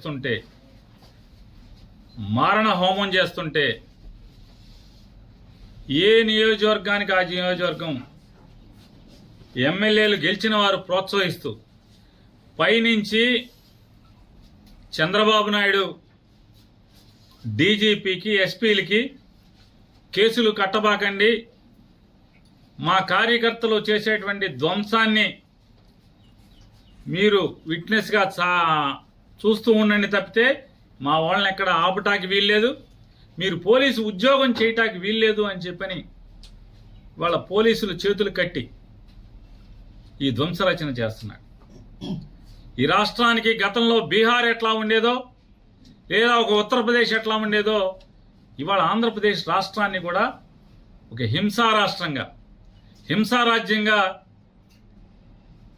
చేస్తుంటే మారణ హోమం చేస్తుంటే ఏ నియోజకవర్గానికి ఆ నియోజకవర్గం ఎమ్మెల్యేలు గెలిచిన వారు ప్రోత్సహిస్తూ పైనుంచి చంద్రబాబు నాయుడు డీజీపీకి ఎస్పీలకి కేసులు కట్టబాకండి. మా కార్యకర్తలు చేసేటువంటి ధ్వంసాన్ని మీరు విట్నెస్గా చా చూస్తూ ఉండండి తప్పితే మా వాళ్ళని ఎక్కడ ఆపటానికి వీల్లేదు. మీరు పోలీసు ఉద్యోగం చేయటానికి వీల్లేదు అని చెప్పని వాళ్ళ పోలీసులు చేతులు కట్టి ఈ ధ్వంసరచన చేస్తున్నారు. ఈ రాష్ట్రానికి గతంలో బీహార్ ఎట్లా ఉండేదో లేదా ఒక ఉత్తరప్రదేశ్ ఎట్లా ఉండేదో ఇవాళ ఆంధ్రప్రదేశ్ రాష్ట్రాన్ని కూడా ఒక హింసా రాష్ట్రంగా హింసారాజ్యంగా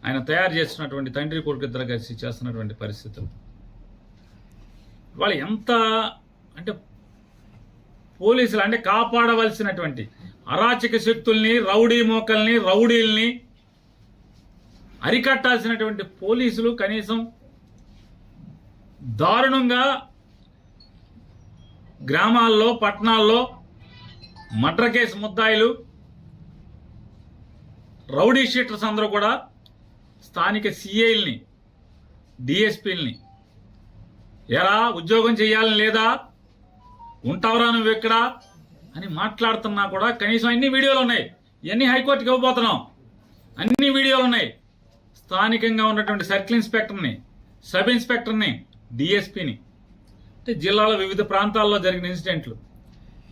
ఆయన తయారు చేస్తున్నటువంటి తండ్రి కొడుకు ఇద్దరు కలిసి చేస్తున్నటువంటి పరిస్థితులు. వాళ్ళు ఎంత అంటే పోలీసులు అంటే కాపాడవలసినటువంటి అరాచక శక్తుల్ని రౌడీ మోకల్ని రౌడీల్ని అరికట్టాల్సినటువంటి పోలీసులు కనీసం దారుణంగా గ్రామాల్లో పట్టణాల్లో మర్డర్ కేసు ముద్దాయిలు రౌడీ షీటర్స్ అందరూ కూడా స్థానిక సిఐల్ని డిఎస్పీల్ని ఎలా ఉద్యోగం చేయాలని లేదా? ఉంటావురా నువ్వు ఎక్కడ? అని మాట్లాడుతున్నా కూడా కనీసం అన్ని వీడియోలు ఉన్నాయి. ఇవన్నీ హైకోర్టుకి ఇవ్వబోతున్నాం. అన్ని వీడియోలు ఉన్నాయి. స్థానికంగా ఉన్నటువంటి సర్కిల్ ఇన్స్పెక్టర్ని సబ్ ఇన్స్పెక్టర్ని డిఎస్పీని అంటే జిల్లాలో వివిధ ప్రాంతాల్లో జరిగిన ఇన్సిడెంట్లు.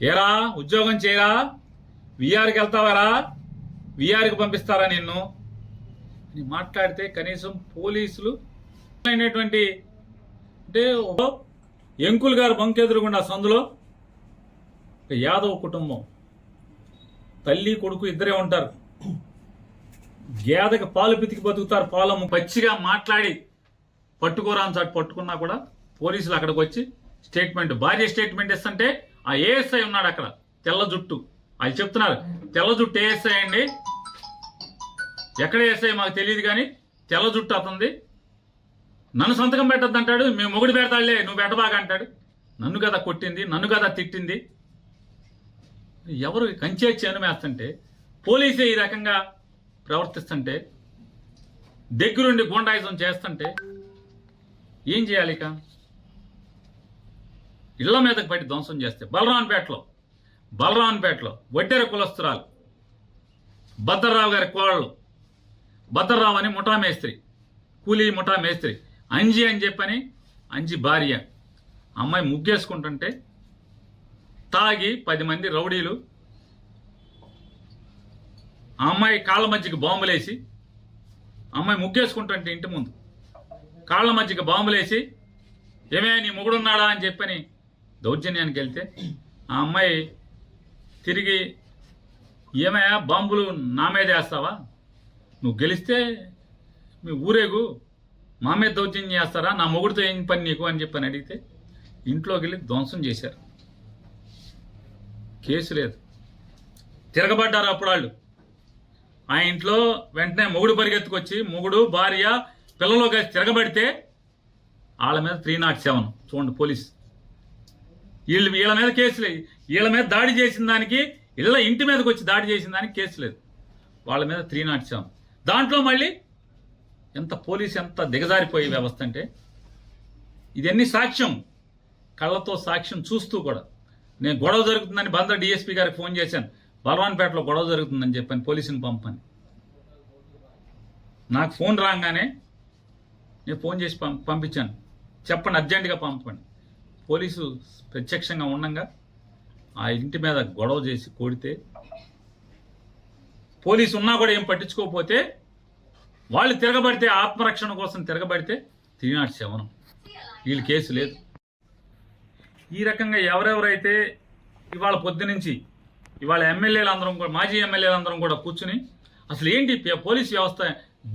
ఏరా ఉద్యోగం చేయరా? విఆర్కి వెళ్తావారా విఆర్కి పంపిస్తారా నిన్ను? అని మాట్లాడితే కనీసం పోలీసులు అయినటువంటి అంటే ఎంకుల్ గారు బంకెదురుగుండా సందులో ఒక యాదవ్ కుటుంబం. తల్లి కొడుకు ఇద్దరే ఉంటారు. గేదకి పాలు పితికి బతుకుతారు. పాలము పచ్చిగా మాట్లాడి పట్టుకోరా అని చాటు పట్టుకున్నా కూడా పోలీసులు అక్కడికి వచ్చి స్టేట్మెంట్ భార్య స్టేట్మెంట్ ఇస్తుంటే ఆ ఏఎస్ఐ ఉన్నాడు అక్కడ తెల్ల జుట్టు. అది చెప్తున్నారు తెల్ల జుట్టు ఏఎస్ఐ అండి. ఎక్కడ ఏఎస్ఐ మాకు తెలియదు కానీ తెల్ల జుట్టు అతంది నన్ను సంతకం పెట్టద్దు అంటాడు మేము మొగుడు పెడతాడులే నువ్వు పెట్టబాగా అంటాడు. నన్ను కదా కొట్టింది నన్ను కదా తిట్టింది. ఎవరు కంచే చేనుమేస్తుంటే పోలీసే ఈ రకంగా ప్రవర్తిస్తుంటే దగ్గరుండి గుండాయిజం చేస్తుంటే ఏం చేయాలి ఇక? ఇళ్ళ మీదకి పట్టి ధ్వంసం చేస్తే బలరాన్పేటలో బలరాన్పేటలో వడ్డెర కులస్తురాలు భద్రరావు గారి కోళ్ళు భద్రరావు అని ముఠా మేస్త్రి కూలీ ముఠా మేస్త్రి అంజి అని చెప్పని అంజి భార్య. అమ్మాయి ముగ్గేసుకుంటుంటే తాగి పది మంది రౌడీలు ఆ అమ్మాయి కాళ్ళ మధ్యకి బాంబులేసి అమ్మాయి ముగ్గేసుకుంటుంటే ఇంటి ముందు. కాళ్ళ మధ్యకి బాంబులేసి ఏమే నీ మొగుడున్నాడా అని చెప్పని దౌర్జన్యానికి వెళ్తే ఆ అమ్మాయి తిరిగి ఏమయ్యా బాంబులు నా మీద వేస్తావా? నువ్వు గెలిస్తే మీ ఊరేగు. మా మీద దౌర్జన్యం చేస్తారా? నా మొగుడితో ఏం పని నీకు? అని చెప్పని అడిగితే ఇంట్లోకి వెళ్ళి ధ్వంసం చేశారు. కేసు లేదు. తిరగబడ్డారు అప్పుడు వాళ్ళు. ఆ ఇంట్లో వెంటనే మొగుడు పరిగెత్తుకొచ్చి మొగుడు భార్య పిల్లలు కలిసి తిరగబడితే వాళ్ళ మీద త్రీ నాట్ సెవెన్ చూడండి పోలీస్. వీళ్ళు వీళ్ళ మీద కేసు లేదు వీళ్ళ మీద దాడి చేసిన దానికి ఇళ్ళ ఇంటి మీదకి వచ్చి దాడి చేసిన దానికి కేసు లేదు. వాళ్ళ మీద త్రీ నాట్ సెవెన్. దాంట్లో మళ్ళీ ఎంత పోలీసు ఎంత దిగజారిపోయే వ్యవస్థ అంటే ఇదన్నీ సాక్ష్యం? కళ్ళతో సాక్ష్యం చూస్తూ కూడా. నేను గొడవ జరుగుతుందని బంద్ర డిఎస్పీ గారికి ఫోన్ చేశాను. బలవాన్పేటలో గొడవ జరుగుతుందని చెప్పాను పోలీసుని పంపని. నాకు ఫోన్ రాగానే నేను ఫోన్ చేసి పం పంపించాను. చెప్పండి అర్జెంటుగా పంపండి. పోలీసు ప్రత్యక్షంగా ఉండగా ఆ ఇంటి మీద గొడవ చేసి కొడితే పోలీసు ఉన్నా కూడా ఏం పట్టించుకోకపోతే వాళ్ళు తిరగబడితే ఆత్మరక్షణ కోసం తిరగబడితే త్రీ నాట్ సెవెన్ వీళ్ళు కేసు లేదు. ఈ రకంగా ఎవరెవరైతే ఇవాళ పొద్దునుంచి ఇవాళ ఎమ్మెల్యేలందరం కూడా మాజీ ఎమ్మెల్యేలందరం కూడా కూర్చుని అసలు ఏంటి పోలీస్ వ్యవస్థ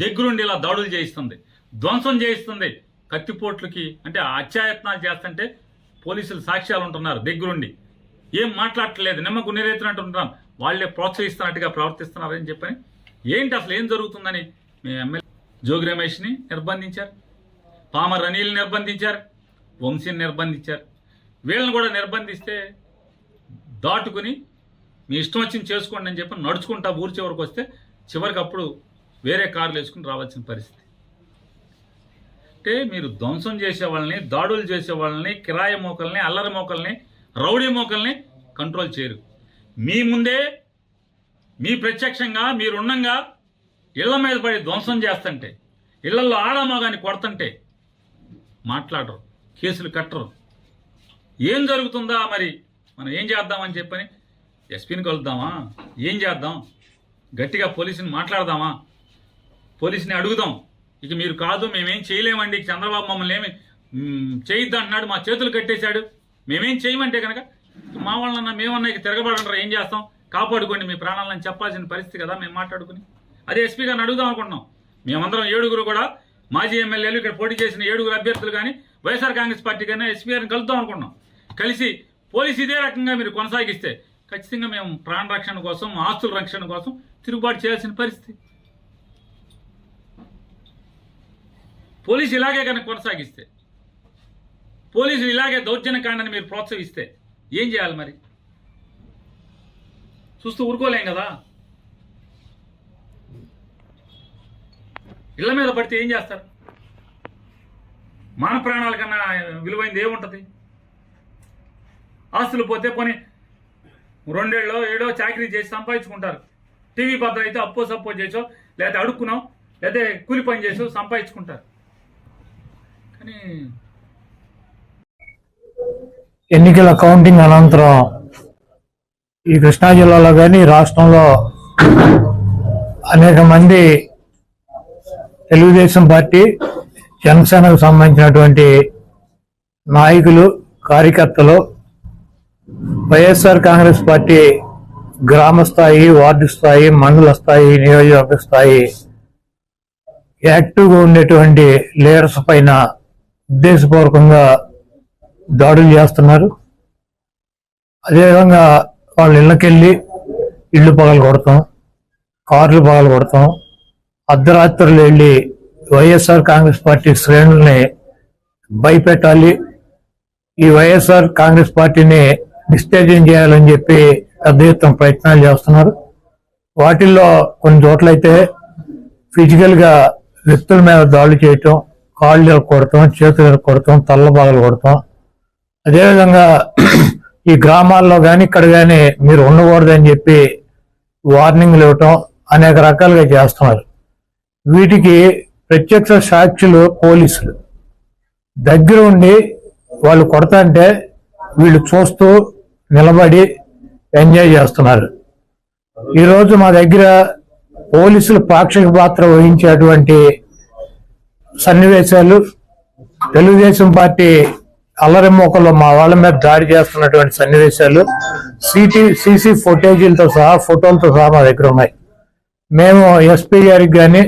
దగ్గరుండి ఇలా దాడులు చేయిస్తుంది ధ్వంసం చేయిస్తుంది కత్తిపోట్లకి అంటే అత్యాయత్నాలు చేస్తుంటే పోలీసులు సాక్ష్యాలు ఉంటున్నారు దగ్గరుండి. ఏం మాట్లాడట్లేదు నిమ్మకు నీరెత్తినట్టు ఉంటున్నాం వాళ్ళే ప్రోత్సహిస్తున్నట్టుగా ప్రవర్తిస్తున్నారని చెప్పని. ఏంటి అసలు ఏం జరుగుతుందని మీ ఎమ్మెల్యే జోగి రమేష్ని నిర్బంధించారు. పామర్ రనీల్ని నిర్బంధించారు. వంశీని నిర్బంధించారు. వీళ్ళని కూడా నిర్బంధిస్తే దాటుకుని మీ ఇష్టం వచ్చింది చేసుకోండి అని చెప్పి నడుచుకుంటా ఊరి చివరికి వస్తే చివరికి అప్పుడు వేరే కార్లు వేసుకుని రావాల్సిన పరిస్థితి. అంటే మీరు ధ్వంసం చేసే వాళ్ళని దాడులు చేసే వాళ్ళని కిరాయి మోకల్ని అల్లరి మోకల్ని రౌడీ మోకల్ని కంట్రోల్ చేయరు. మీ ముందే మీ ప్రత్యక్షంగా మీరున్నంగా ఇళ్ళ మీద పడి ధ్వంసం చేస్తుంటే ఇళ్ళలో ఆడమగాని కొడుతుంటే మాట్లాడరు కేసులు కట్టరు. ఏం జరుగుతుందా మరి? మనం ఏం చేద్దామని చెప్పని ఎస్పీని కలుద్దామా? ఏం చేద్దాం? గట్టిగా పోలీసుని మాట్లాడదామా? పోలీసుని అడుగుదాం. ఇక మీరు కాదు మేమేం చేయలేమండి. చంద్రబాబు మమ్మల్ని ఏమి చేయొద్దు అన్నాడు మా చేతులు కట్టేశాడు. మేమేం చేయమంటే కనుక మా వాళ్ళన్నా మేమన్నా ఇక తిరగబడంటారా ఏం చేస్తాం? కాపాడుకోండి మీ ప్రాణాలను చెప్పాల్సిన పరిస్థితి కదా మేము మాట్లాడుకుని. అదే ఎస్పీ గారిని అడుగుదాం అనుకుంటున్నాం. మేమందరం ఏడుగురు కూడా మాజీ ఎమ్మెల్యేలు ఇక్కడ పోటీ చేసిన ఏడుగురు అభ్యర్థులు కానీ వైఎస్ఆర్ కాంగ్రెస్ పార్టీ కానీ ఎస్పీ గారిని కలుద్దాం అనుకున్నాం కలిసి పోలీసు ఇదే రకంగా మీరు కొనసాగిస్తే ఖచ్చితంగా మేము ప్రాణ రక్షణ కోసం ఆస్తుల రక్షణ కోసం తిరుగుబాటు చేయాల్సిన పరిస్థితి. పోలీసు ఇలాగే కనుక కొనసాగిస్తే పోలీసులు ఇలాగే దౌర్జన్యకాండని మీరు ప్రోత్సహిస్తే ఏం చేయాలి మరి? చూస్తూ ఊరుకోలేం కదా? ఇళ్ళ మీద పడితే ఏం చేస్తారు? మన ప్రాణాల కన్నా విలువైంది ఏముంటుంది? ఆస్తులు పోతే పోనీ రెండేళ్ళో ఏడో చాకరీ చేసి సంపాదించుకుంటారు. టీవీ పత్ర అయితే అప్పో సప్పో చేసో లేదా అడుక్కున్నాం లేదా కూలి పని చేసో సంపాదించుకుంటారు. కానీ ఎన్నికల కౌంటింగ్ అనంతరం ఈ కృష్ణా జిల్లాలో కానీ రాష్ట్రంలో అనేక మంది తెలుగుదేశం పార్టీ జనసేనకు సంబంధించినటువంటి నాయకులు కార్యకర్తలు వైఎస్ఆర్ కాంగ్రెస్ పార్టీ గ్రామ స్థాయి వార్డు స్థాయి మండల స్థాయి నియోజకవర్గ స్థాయి యాక్టివ్గా ఉండేటువంటి లీడర్స్ పైన ఉద్దేశపూర్వకంగా దాడులు చేస్తున్నారు. అదేవిధంగా వాళ్ళ ఇళ్ళకెళ్ళి ఇళ్ళు పగలు కొడతాం కార్లు పగలు కొడతాం అర్ధరాత్రులు వెళ్ళి వైఎస్ఆర్ కాంగ్రెస్ పార్టీ శ్రేణుల్ని భయపెట్టాలి. ఈ వైఎస్ఆర్ కాంగ్రెస్ పార్టీని నిస్తేజం చేయాలని చెప్పి పెద్ద ఎత్తున ప్రయత్నాలు చేస్తున్నారు. వాటిల్లో కొన్ని చోట్లయితే ఫిజికల్గా వ్యక్తుల మీద దాడులు చేయటం కాళ్ళు కొడతాం చేతులు కొడతాం తల్ల బాగలు కొడతాం. అదేవిధంగా ఈ గ్రామాల్లో కానీ ఇక్కడ కానీ మీరు ఉండకూడదని చెప్పి వార్నింగ్లు ఇవ్వటం అనేక రకాలుగా చేస్తున్నారు. వీటికి ప్రత్యక్ష సాక్షులు పోలీసులు. దగ్గర ఉండి వాళ్ళు కొడతాంటే వీళ్ళు చూస్తూ నిలబడి ఎంజాయ్ చేస్తున్నారు. ఈరోజు మా దగ్గర పోలీసులు పాక్షిక పాత్ర వహించేటువంటి సన్నివేశాలు తెలుగుదేశం పార్టీ అల్లరిమోకల్లో మా వాళ్ళ మీద దాడి చేస్తున్నటువంటి సన్నివేశాలు సిటీ సీసీ ఫుటేజీలతో సహా ఫోటోలతో సహా మా దగ్గర ఉన్నాయి. మేము ఎస్పీ గారికి కానీ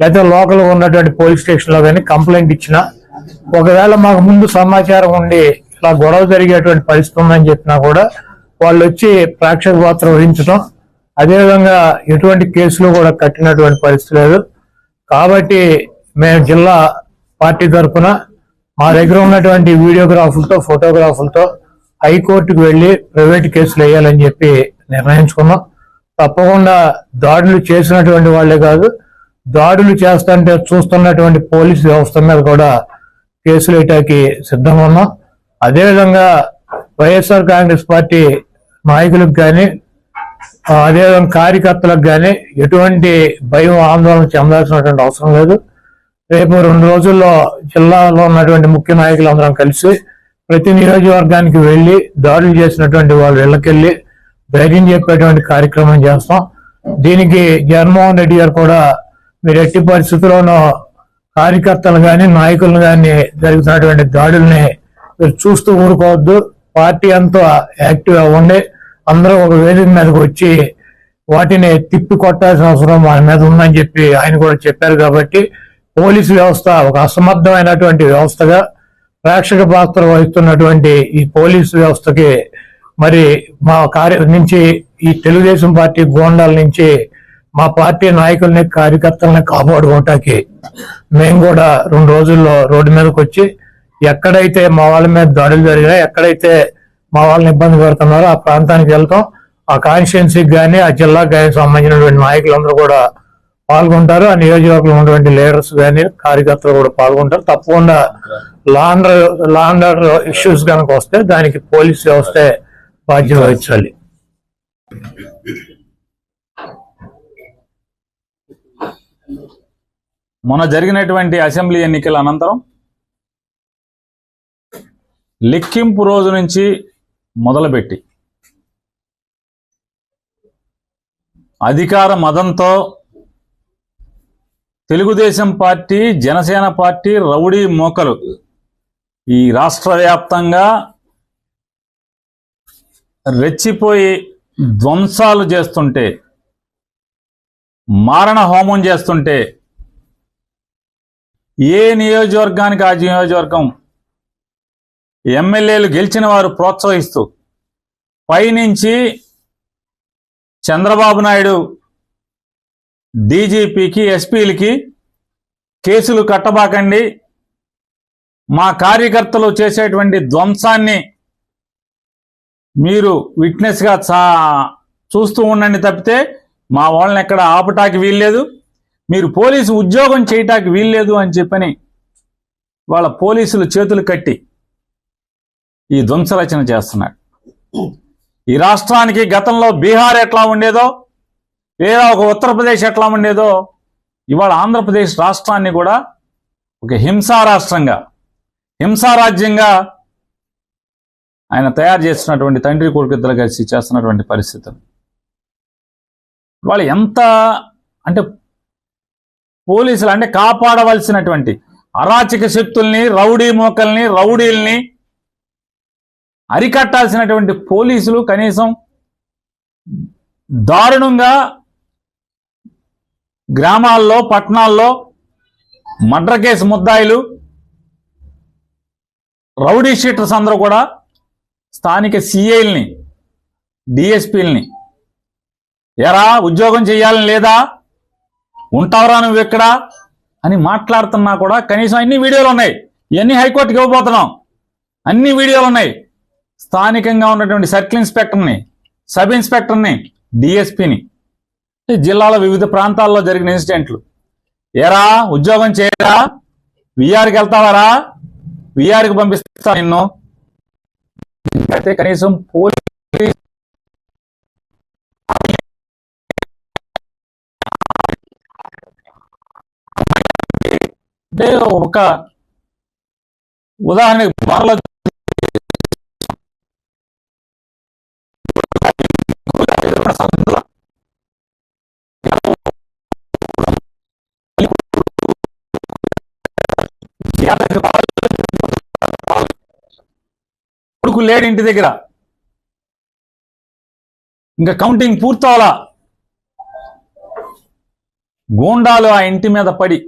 లేదా లోకల్ ఉన్నటువంటి పోలీస్ స్టేషన్లో కానీ కంప్లైంట్ ఇచ్చిన ఒకవేళ మాకు ముందు సమాచారం ఉండి ఇలా గొడవ జరిగేటువంటి పరిస్థితి ఉందని చెప్పినా కూడా వాళ్ళు వచ్చి ప్రేక్షక పాత్ర వహించడం అదేవిధంగా ఎటువంటి కేసులు కూడా కట్టినటువంటి పరిస్థితి లేదు. కాబట్టి మేము జిల్లా పార్టీ తరఫున మా దగ్గర ఉన్నటువంటి వీడియోగ్రాఫులతో ఫోటోగ్రాఫులతో హైకోర్టుకు వెళ్ళి ప్రైవేట్ కేసులు వేయాలని చెప్పి నిర్ణయించుకున్నాం. తప్పకుండా దాడులు చేసినటువంటి వాళ్ళే కాదు దాడులు చేస్తుంటే చూస్తున్నటువంటి పోలీస్ వ్యవస్థ మీద కూడా కేసులు వేయటానికి సిద్ధంగా ఉన్నాం. అదేవిధంగా వైఎస్ఆర్ కాంగ్రెస్ పార్టీ నాయకులకు కానీ అదేవిధంగా కార్యకర్తలకు కానీ ఎటువంటి భయం ఆందోళన చెందాల్సినటువంటి అవసరం లేదు. రేపు రెండు రోజుల్లో జిల్లాలో ఉన్నటువంటి ముఖ్య నాయకులందరం కలిసి ప్రతి నియోజకవర్గానికి వెళ్ళి దాడులు చేసినటువంటి వాళ్ళ ఇళ్ళకెళ్ళి ధైర్యం చెప్పేటువంటి కార్యక్రమం చేస్తాం. దీనికి జగన్మోహన్ రెడ్డి గారు కూడా మీరు ఎట్టి పరిస్థితుల్లోనూ కార్యకర్తలు కానీ నాయకులను కానీ జరుగుతున్నటువంటి దాడుల్ని మీరు చూస్తూ ఊరుకోవద్దు. పార్టీ అంతా యాక్టివ్ అవ్వండి. అందరూ ఒక వేదిక మీదకి వచ్చి వాటిని తిప్పి కొట్టాల్సిన అవసరం మన మీద ఉందని చెప్పి ఆయన కూడా చెప్పారు కాబట్టి పోలీసు వ్యవస్థ ఒక అసమర్థమైనటువంటి వ్యవస్థగా ప్రేక్షక పాత్ర వహిస్తున్నటువంటి ఈ పోలీసు వ్యవస్థకి మరి మా కార్య నుంచి ఈ తెలుగుదేశం పార్టీ గోండాల నుంచి మా పార్టీ నాయకుల్ని కార్యకర్తల్ని కాపాడుకోవటానికి మేము కూడా రెండు రోజుల్లో రోడ్డు మీదకి వచ్చి ఎక్కడైతే మా వాళ్ళ మీద దాడులు జరిగాయో ఎక్కడైతే మా వాళ్ళని ఇబ్బంది పెడుతున్నారో ఆ ప్రాంతానికి వెళ్తాం. ఆ కాన్స్టిట్యున్సీకి కానీ ఆ జిల్లాకు కానీ సంబంధించినటువంటి నాయకులందరూ కూడా పాల్గొంటారు. ఆ నియోజకవర్గంలో ఉన్నటువంటి లీడర్స్ కానీ కార్యకర్తలు కూడా పాల్గొంటారు. తప్పకుండా లాండర్ లాండర్ ఇష్యూస్ కనుక వస్తే దానికి పోలీస్ వ్యవస్థ బాధ్యత వహించాలి. మొన్న జరిగినటువంటి అసెంబ్లీ ఎన్నికల అనంతరం లెక్కింపు రోజు నుంచి మొదలుపెట్టి అధికార మదంతో Telugu Desam party Janasena party rowdy మోకలు ఈ రాష్ట్ర వ్యాప్తంగా రెచ్చిపోయి ధ్వంసాలు చేస్తుంటే మారణ హోమం చేస్తుంటే ఏ నియోజకవర్గానికి ఆ నియోజకవర్గం? ఎమ్మెల్యేలు గెలిచిన వారు ప్రోత్సహిస్తూ పైనుంచి చంద్రబాబు నాయుడు డీజీపీకి ఎస్పీలకి కేసులు కట్టబాకండి. మా కార్యకర్తలు చేసేటువంటి ధ్వంసాన్ని మీరు విట్నెస్గా చా చూస్తూ ఉండండి తప్పితే మా వాళ్ళని ఎక్కడ ఆపటాకి వీల్లేదు. మీరు పోలీసు ఉద్యోగం చేయటానికి వీల్లేదు అని చెప్పని వాళ్ళ పోలీసులు చేతులు కట్టి ఈ ధ్వంసరచన చేస్తున్నారు. ఈ రాష్ట్రానికి గతంలో బీహార్ ఎట్లా ఉండేదో లేదా ఒక ఉత్తరప్రదేశ్ ఎట్లా ఉండేదో ఇవాళ ఆంధ్రప్రదేశ్ రాష్ట్రాన్ని కూడా ఒక హింసా రాష్ట్రంగా హింసారాజ్యంగా ఆయన తయారు చేస్తున్నటువంటి తండ్రి కొడుకుద్దరు కలిసి చేస్తున్నటువంటి పరిస్థితులు. వాళ్ళు ఎంత అంటే పోలీసులు అంటే కాపాడవలసినటువంటి అరాచక శక్తుల్ని రౌడీ మోకల్ని రౌడీల్ని అరికట్టాల్సినటువంటి పోలీసులు కనీసం దారుణంగా గ్రామాల్లో పట్టణాల్లో మర్డర్ కేసు ముద్దాయిలు రౌడీ షీటర్స్ అందరూ కూడా స్థానిక సిఐల్ని డిఎస్పీల్ని ఎరా ఉద్యోగం చేయాలని లేదా ఉంటావురా నువ్వు ఇక్కడ అని మాట్లాడుతున్నా కూడా కనీసం అన్ని వీడియోలు ఉన్నాయి. ఇవన్నీ హైకోర్టుకి ఇవ్వబోతున్నాం. అన్ని వీడియోలు ఉన్నాయి. స్థానికంగా ఉన్నటువంటి సర్కిల్ ఇన్స్పెక్టర్ని సబ్ ఇన్స్పెక్టర్ని డిఎస్పిని జిల్లాలో వివిధ ప్రాంతాల్లో జరిగిన ఇన్సిడెంట్లు. ఏరా ఉద్యోగం చేయరా? విఆర్కి వెళ్తావారా? విఆర్కి పంపిస్తా నిన్ను. అయితే కనీసం పోలీస్ అంటే ఒక ఉదాహరణకి బార్లో కొడుకు లేడు ఇంటి దగ్గర. ఇంకా కౌంటింగ్ పూర్తవలా. గూండాలు ఆ ఇంటి మీద పడి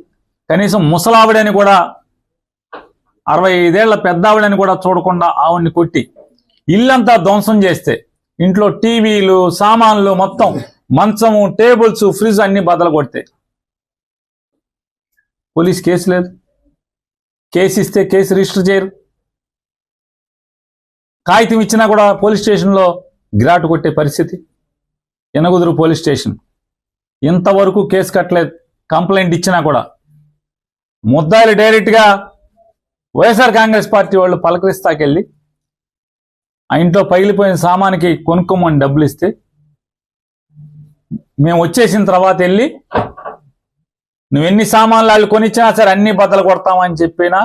కనీసం ముసలావిడని కూడా అరవై ఐదేళ్ళ పెద్దావిడని కూడా చూడకుండా ఆవిడ్ని కొట్టి ఇల్లంతా ధ్వంసం చేస్తే ఇంట్లో టీవీలు సామాన్లు మొత్తం మంచము టేబుల్స్ ఫ్రిడ్జ్ అన్ని బదలు కొడితే. పోలీస్ కేసు లేదు. కేసు ఇస్తే కేసు రిజిస్టర్ చేయరు. కాగితం ఇచ్చినా కూడా పోలీస్ స్టేషన్లో గిరాటు కొట్టే పరిస్థితి. Enagaduru police station. ఇంతవరకు కేసు కట్టలేదు. కంప్లైంట్ ఇచ్చినా కూడా ముద్దాయిలు డైరెక్ట్గా వైఎస్ఆర్ కాంగ్రెస్ పార్టీ వాళ్ళు పలకరిస్తాకెళ్ళి ఆ ఇంట్లో పగిలిపోయిన సామానికి కొనుక్కోమని డబ్బులు ఇస్తే మేము వచ్చేసిన తర్వాత వెళ్ళి నువ్వు ఎన్ని సామాన్లు వాళ్ళు కొనిచ్చినా సరే అన్ని బద్దలు కొడతామని చెప్పినా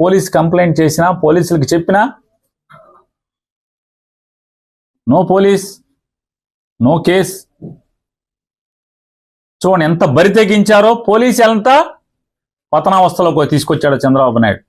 పోలీస్ కంప్లైంట్ చేసినా పోలీసులకు చెప్పినా నో పోలీస్ నో కేస్. చూడండి ఎంత బరి తెగించారో పోలీసు ఎంత పతనావస్థలోకి తీసుకొచ్చాడు చంద్రబాబు నాయుడు.